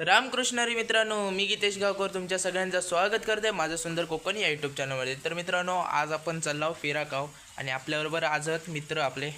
रामकृष्ण हरी मित्रांनो मी गीतेश गावकर तुमच्या सगळ्यांचं स्वागत करते माझं सुंदर कोकण या यूट्यूब चॅनलमध्ये तर मित्रांनो आज आपण चाललो फिरा गाव आणि आपल्याबरोबर आज आहेत मित्र आपले.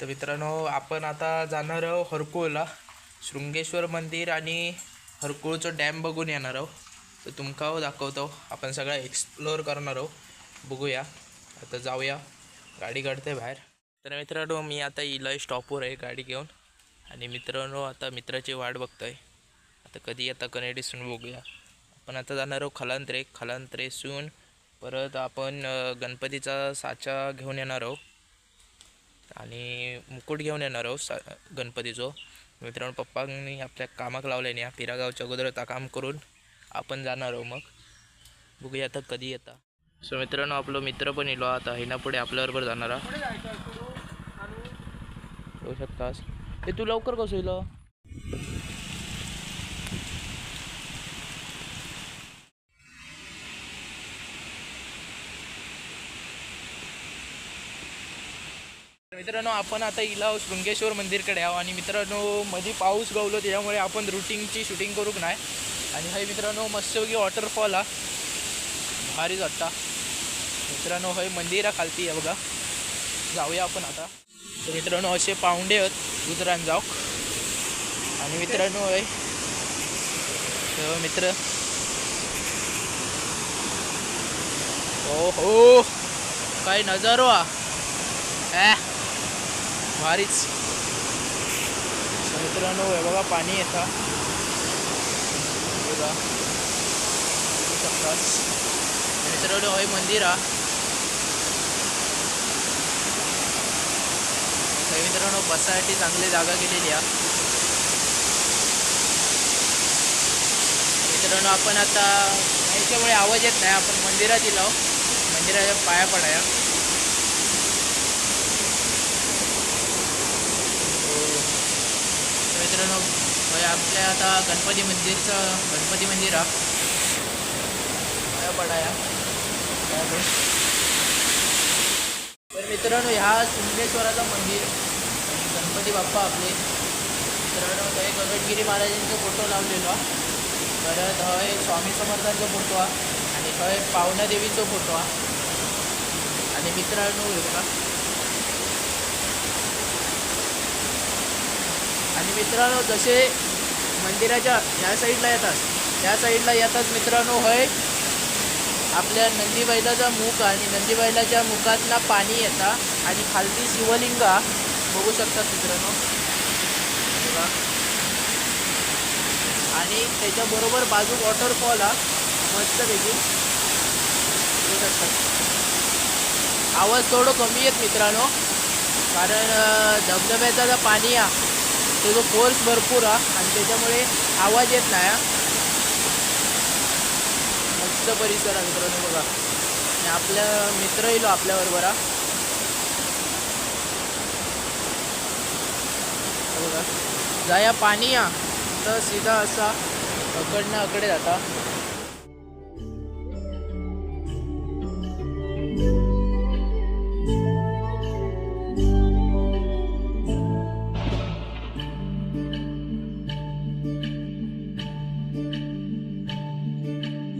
तर मित्रांनो आपण आता जाणार आहोत हरकुळला. शृंगेश्वर मंदिर आणि हरकुळचं डॅम बघून येणार आहोत. तर तुमका दाखवतो. आपण सगळं एक्सप्लोअर करणार आहोत. बघूया. आता जाऊया. गाडी काढते बाहेर. तर मित्रांनो मी आता इलाय स्टॉपवर आहे गाडी घेऊन. आणि मित्रांनो आता मित्राची वाट बघतोय. आता कधी आता कनेडीसून बघूया. आपण आता जाणार आहोत खलांत्रे. खलांत्रेसून परत आपण गणपतीचा साचा घेऊन येणार आहोत. आणि मुकुट घेऊन येणार आहोत सा गणपतीचो. मित्रांनो पप्पांनी आपल्या कामाक लावल्याने या पिरागावच्या अगोदर आता काम करून आपण जाणार आहोत मग. बघूया आता कधी येता. सो मित्रांनो आपलं मित्र पण येलो आता. हिना पुढे आपल्याबरोबर जाणार हा. शकतास. ते तू लवकर कसं येलो मित्रांनो आपण आता इला शृंगेश्वर मंदिरकडे आहो आणि मित्रांनो मध्ये पाऊस गवलो त्याच्यामुळे आपण रुटिंगची शूटिंग करूक नाही. आणि हे मित्रांनो मस्तपैकी वॉटरफॉल हा. भारीच वाटता. मित्रांनो हय मंदिरा खालती आहे बघा. जाऊया आपण आता. तर मित्रांनो असे पावंडे आहेत उतरान जाऊ आणि मित्रांनो हय हे मित्र हो हो काय नजारो हा. भारीच. तर मित्रांनो हे बघा पाणी येतं बघा. बघू मित्रांनो हे मंदिर हा. मित्रांनो बसायसाठी चांगली जागा केलेली आहे मित्रांनो आपण आता याच्यामुळे आवाज येत नाही आपण मंदिरात येलो मंदिराच्या पाया पडाया तर मित्रांनो हे आपल्या आता गणपती मंदिरचं गणपती मंदिर. हा पडाया? तर मित्रांनो ह्या सिद्धेश्वराचं मंदिर गणपती बाप्पा आपले. मित्रांनो हे गगनगिरी महाराजांचा फोटो लावलेलो. हा. परत हय स्वामी समर्थांचा फोटो हा आणि हय पावना देवीचो फोटो हा आणि मित्रांनो बघा. आणि मित्रांनो जसे मंदिराच्या ह्या साईडला येतात. त्या साईडला येतात मित्रांनो होय आपल्या नंदीबैलाचा मुख आणि नंदीबैलाच्या मुखातला पाणी येतं आणि खालती शिवलिंगा बघू शकतात मित्रांनो. आणि त्याच्याबरोबर बाजू वॉटरफॉल हा मस्तपैकी बघू शकतात. आवाज थोडं कमी आहेत मित्रांनो कारण धबधब्याचा जो पाणी हा त्याचा फोर्स भरपूर हा आणि त्याच्यामुळे आवाज येत नाही हा. मस्त परिसर मित्रांनो बघा. आणि आपल्या मित्र येलो आपल्याबरोबर हा. बघा. जाया पाणी या तर सीधा असा अकडनं अकडे जाता.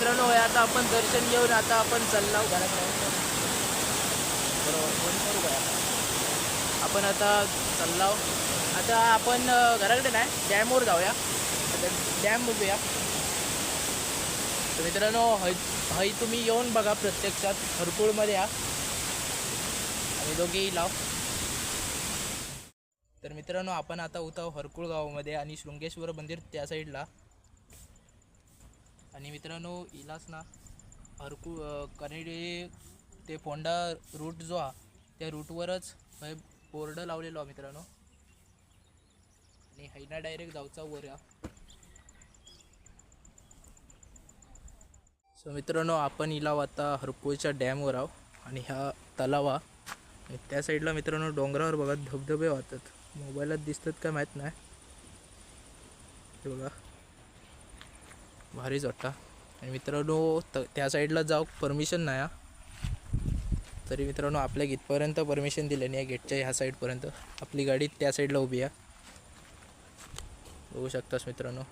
मित्रांनो आता आपण दर्शन घेऊन आता आपण चाललो घरात बरोबर आपण आता चाललो आता आपण घराकडे नाही डॅमवर जाऊया. डॅम बघूया. तर मित्रांनो हय हय तुम्ही येऊन बघा प्रत्यक्षात. हरकुळमध्ये या. आणि दोघेही लाव. तर मित्रांनो आपण आता होतो हरकुळ गावामध्ये आणि शृंगेश्वर मंदिर त्या साईडला आणि मित्रांनो इलाच ना हरकू कनेडे ते फोंडा रूट जो हा त्या रूटवरच हे बोर्ड लावलेलो हा मित्रांनो. आणि हैना डायरेक्ट जाऊचा वर या सो मित्रांनो आपण इलाव आता हरकुळच्या डॅमवर आहो आणि ह्या तलावा त्या साईडला मित्रांनो डोंगरावर बघा धबधबे वाहतात. मोबाईलात दिसतात काय माहीत नाही. बघा. भारीच वाटता. आणि मित्रांनो त्या साईडला जाऊ परमिशन नाही तरी मित्रांनो आपल्या इथपर्यंत परमिशन दिले नाही गेटच्या ह्या साईडपर्यंत आपली गाडी त्या साईडला उभी आहे. बघू शकतास मित्रांनो.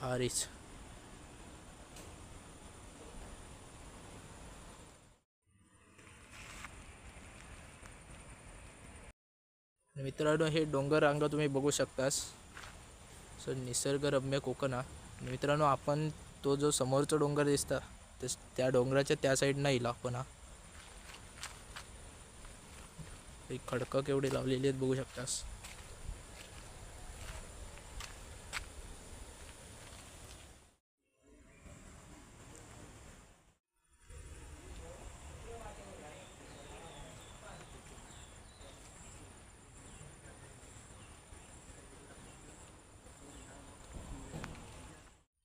भारीच. मित्रांनो हे डोंगर रांग तुम्ही बघू शकतास. सर निसर्गरम्य कोकण हा. मित्रांनो आपण तो जो समोरचा डोंगर दिसता ते त्या डोंगराच्या त्या साईडनं येईल आपण हा खडकं केवढी लावलेली आहेत बघू शकतास.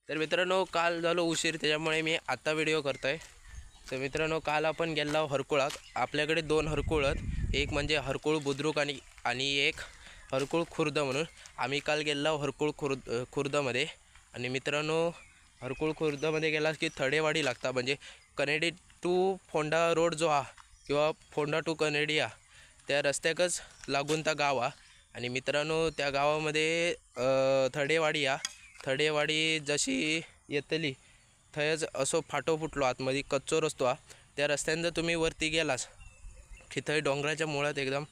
तर मित्रांनो काल झालो उशीर त्याच्यामुळे मी आत्ता व्हिडिओ करतो आहे तर मित्रांनो काल आपण गेलो हरकुळात. आपल्याकडे दोन हरकुळ आहेत. एक म्हणजे हरकुळ बुद्रुक आणि आणि एक हरकुळ खुर्द म्हणून. आम्ही काल गेलो हरकुळ खुर्द खुर्दमध्ये. आणि मित्रांनो हरकुळ खुर्दमध्ये गेला की थडेवाडी लागता. म्हणजे कनेडी टू फोंडा रोड जो हा किंवा फोंडा टू कनेडी हा त्या रस्त्याकच लागून त्या गाव हा आणि मित्रांनो त्या गावामध्ये थडेवाडी हा थडेवाडी जशी येतली थंयच असो फाटो फुटलो आतमध्ये कच्चो रस्तो हा त्या रस्त्यान जर तुम्ही वरती गेलास की थंय डोंगराच्या मुळात एकदम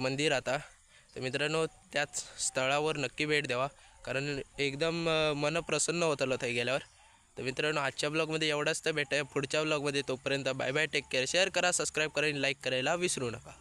मंदिर आता तर मित्रांनो त्याच स्थळावर नक्की भेट द्यावा कारण एकदम मन प्रसन्न होतं थंय गेल्यावर. तर मित्रांनो आजच्या ब्लॉगमध्ये एवढाच तर भेटाय पुढच्या ब्लॉगमध्ये. तोपर्यंत bye bye take care share करा सबस्क्राईब करा आणि लाईक करायला विसरू नका.